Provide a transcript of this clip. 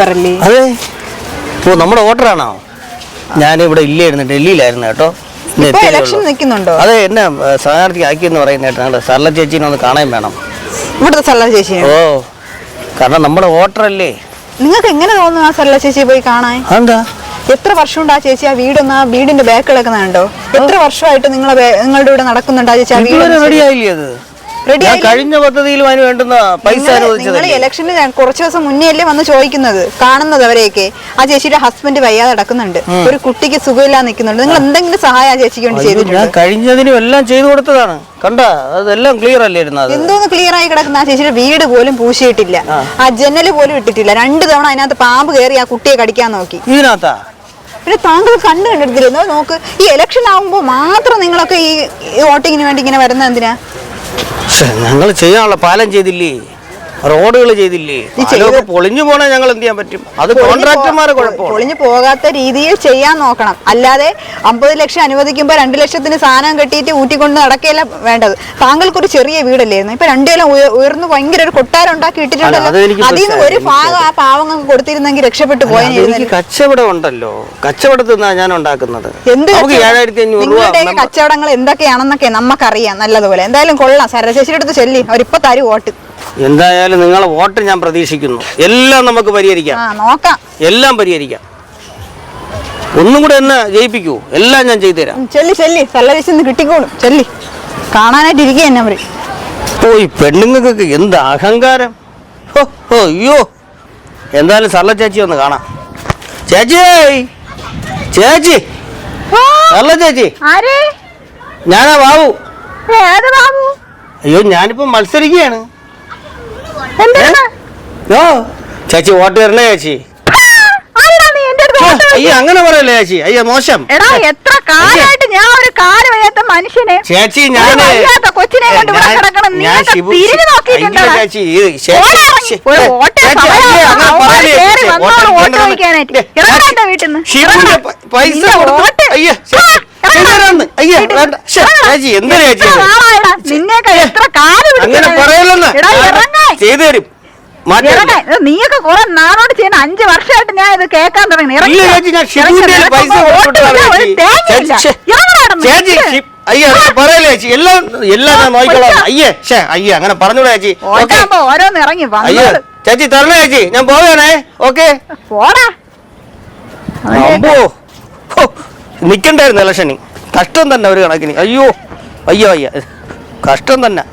പറല്ലേ അതെ. ഓ നമ്മുടെ വോട്ടറാണോ? ഞാനിവിടെ ഇല്ലായിരുന്നു ഡൽഹിയിലായിരുന്നു കേട്ടോ. ഇലക്ഷൻ. നിൽക്കുന്നുണ്ടോ? അതെ എന്നെ സ്ഥാനാർത്ഥി സ്ഥാനാർത്ഥി ആക്കിയെന്ന് പറയുന്ന കേട്ടോ. സർല ചേച്ചീനെ ഒന്ന് കാണാൻ വേണം. ഇവിടുത്തെ സർല ചേച്ചി ഓ കാരണം നമ്മുടെ വോട്ടറല്ലേ. നിങ്ങൾക്ക് എങ്ങനെ തോന്നുന്നു ആ സർല ചേച്ചിയെ പോയി കാണാൻ? എന്താ എത്ര വർഷം കൊണ്ട് ആ ചേച്ചി ആ വീടൊന്ന് ആ വീടിന്റെ ബാക്ക് കിടക്കുന്നുണ്ടോ എത്ര വർഷമായിട്ട് നിങ്ങളെ നിങ്ങളുടെ ഇവിടെ നടക്കുന്നുണ്ട് ആ ചേച്ചി ആ വീട് റെഡിയായില്ലേ അത്? ഞാൻ കഴിഞ്ഞ പദ്ധതിയിലും അതിന് വേണ്ടുന്ന പൈസ നിങ്ങൾ അനുവദിച്ചതല്ലേ? ഇലക്ഷന് കുറച്ച് ദിവസം മുന്നേ അല്ലേ വന്ന് ചോദിക്കുന്നത്? കാണുന്നത് അവരെയൊക്കെ. ആ ചേച്ചിയുടെ ഹസ്ബൻഡ് വയ്യാതെ നടക്കുന്നുണ്ട് ഒരു കുട്ടിക്ക് സുഖമില്ലാതെ നിൽക്കുന്നുണ്ട്. നിങ്ങൾ എന്തെങ്കിലും സഹായം ആ ചേച്ചിക്ക് വേണ്ടി അയ്യോ, ഞാൻ ചെയ്തിട്ടുണ്ട് കഴിഞ്ഞതിനും എല്ലാം ചെയ്തു കൊടുത്തതാണ്. കണ്ട അതെല്ലാം ക്ലിയർ അല്ലേ ഇരുന്നത്? എന്തോന്ന് ക്ലിയർ ആയി കിടക്കുന്ന? ആ ചേച്ചിയുടെ വീട് പോലും പൂശിയിട്ടില്ല. ആ. ജനൽ പോലും ഇട്ടിട്ടില്ല. രണ്ട് തവണ അതിനകത്ത് പാമ്പ് കയറി ആ കുട്ടിയെ കടിക്കാൻ നോക്കി. ഇതിനകത്താ? പിന്നെ താങ്കൾ കണ്ടു കണ്ടെടുത്തിരുന്നോ നോക്ക്. ഈ ഇലക്ഷൻ ആകുമ്പോൾ മാത്രം നിങ്ങളൊക്കെ ഈ വോട്ടിങ്ങിന് വേണ്ടി ഇങ്ങനെ വരുന്ന എന്തിനാ? ഞങ്ങൾ ചെയ്യാനുള്ള പാലം ചെയ്തില്ലേ? റോഡുകൾ ചെയ്തില്ലേ? പൊളിഞ്ഞു പോണേ ഞങ്ങൾ എന്ത് ചെയ്യാൻ പറ്റും? അത് കോൺട്രാക്ടർമാരെ കുഴപ്പമാണ് പൊളിഞ്ഞു പോകാത്ത രീതിയിൽ ചെയ്യാൻ നോക്കണം. അല്ലാതെ അമ്പത് ലക്ഷം അനുവദിക്കുമ്പോൾ രണ്ട് ലക്ഷത്തിന് സാധനം കെട്ടിയിട്ട് ഊറ്റിക്കൊണ്ട് നടക്കുകയല്ല വേണ്ടത്. താങ്കൾക്കൊരു ചെറിയ വീടല്ലായിരുന്നു ഇപ്പൊ രണ്ടുപേരും ഉയർന്നു ഭയങ്കര ഒരു കൊട്ടാരം ഉണ്ടാക്കി ഇട്ടിട്ടുണ്ടല്ലോ. അതിൽ നിന്ന് ഒരു ഭാഗം ആ പാവങ്ങൾക്ക് കൊടുത്തിരുന്നെങ്കിൽ രക്ഷപ്പെട്ടു പോയ കച്ചവടം ഉണ്ടല്ലോ. കച്ചവടത്തിൽ നിന്നാണ് ഞാൻ ഉണ്ടാക്കുന്നത്. എന്ത് രൂപ കച്ചവടങ്ങൾ എന്തൊക്കെയാണെന്നൊക്കെ നമുക്കറിയാം നല്ലതുപോലെ. എന്തായാലും കൊള്ളാം. സരശേഷിയുടെ അടുത്ത് ചെല്ലി. അവരിപ്പോ തരും വോട്ട്. എന്തായാലും നിങ്ങൾ വോട്ട് ഞാൻ പ്രതീക്ഷിക്കുന്നു. എല്ലാം നമുക്ക് പരിഹരിക്കാം. നോക്കാം. എല്ലാം പരിഹരിക്കാം. ഒന്നും കൂടെ എന്നെ ജയിപ്പിക്കൂ. എല്ലാം ഞാൻ ചെയ്തു തരാം ചെല്ലി ചെല്ലി. സല്ലരിച്ചെന്ന് കിട്ടിക്കോളും. ചെല്ലി. കാണാനായിട്ട് ഇരിക്കുക എന്നെ അവർ ഓ ഈ പെണ്ണുങ്ങൾക്കൊക്കെ എന്ത് അഹങ്കാരം? അയ്യോ. എന്തായാലും സല്ല ചേച്ചി ഒന്ന് കാണാം. ചേച്ചി! ചേച്ചി! സല്ല ചേച്ചി! ഞാനാ ബാബു? അയ്യോ ഞാനിപ്പോ മത്സരിക്കുകയാണ്. ഓ ചേച്ചി വോട്ട് തരണേ ചേച്ചി നീ ഛെ, അങ്ങനെ പറയല്ലേ ചേച്ചി അയ്യ മോശം എടാ എത്ര കാലമായിട്ട് ഞാൻ ഒരു കാൽ വയ്യാത്ത മനുഷ്യനെ ചേച്ചി ഞാൻ കൊച്ചിനെ കൊണ്ട് ഇവിടെ കിടക്കണം നീയൊക്കെ തിരിഞ്ഞു? ചേച്ചി അയ്യോ, അങ്ങനെ അവന്മാര് പറയല്ലേ കേറി ചേച്ചി. വന്നോളൂ വോട്ട് വോട്ട് വേണ്ടത് ചോദിക്കാനായിട്ട്. ദേ, ഇറങ്ങടാ ചേച്ചി, എന്റെ വീട്ടിൽ നിന്ന്. ഷിബുവിന്റെ ഇറങ്ങടാ. പ- പൈസ നിന്റെ കൊടുത്തു. വോട്ട്. അയ്യോ, ആ, ചേച്ചി, ഇറങ്ങടാ. ചെയ്തുതരാന്ന്. അയ്യോ, വീട്ടിൽ വേണ്ട. ശ്ശെ, ഇറങ്ങടാ. ചേച്ചി, എന്തിനാ ചേച്ചി എത്ര ഇത്? നാളായെടാ? നിന്നെയൊക്കെ എത്ര കാൽ അങ്ങനെ പിടിച്ചതാ? ചെയ്തു തരും നീയൊക്കെ കുറെ നാളോട് ചെയ്യുന്ന അഞ്ചു വർഷമായിട്ട് ഞാൻ ഇത് കേൾക്കാൻ തുടങ്ങി. അയ്യോ അങ്ങനെ ചേച്ചി. എല്ലാം എല്ലാം ഞാൻ നോക്കിക്കോളാം അയ്യേ ഷേ അയ്യേ അങ്ങനെ പറഞ്ഞൂടാ ചേച്ചി. ഓരോന്ന് ഇറങ്ങി അയ്യോ ചേച്ചി തരണേ ചേച്ചി. ഞാൻ പോവേണേ. ഓക്കെ. പോടാ. അമ്പോ. നിക്കണ്ടായിരുന്നു ഇലക്ഷന്. കഷ്ടം തന്നെ ഒരു കണക്കിന്. അയ്യോ അയ്യോ അയ്യ. കഷ്ടം തന്നെ.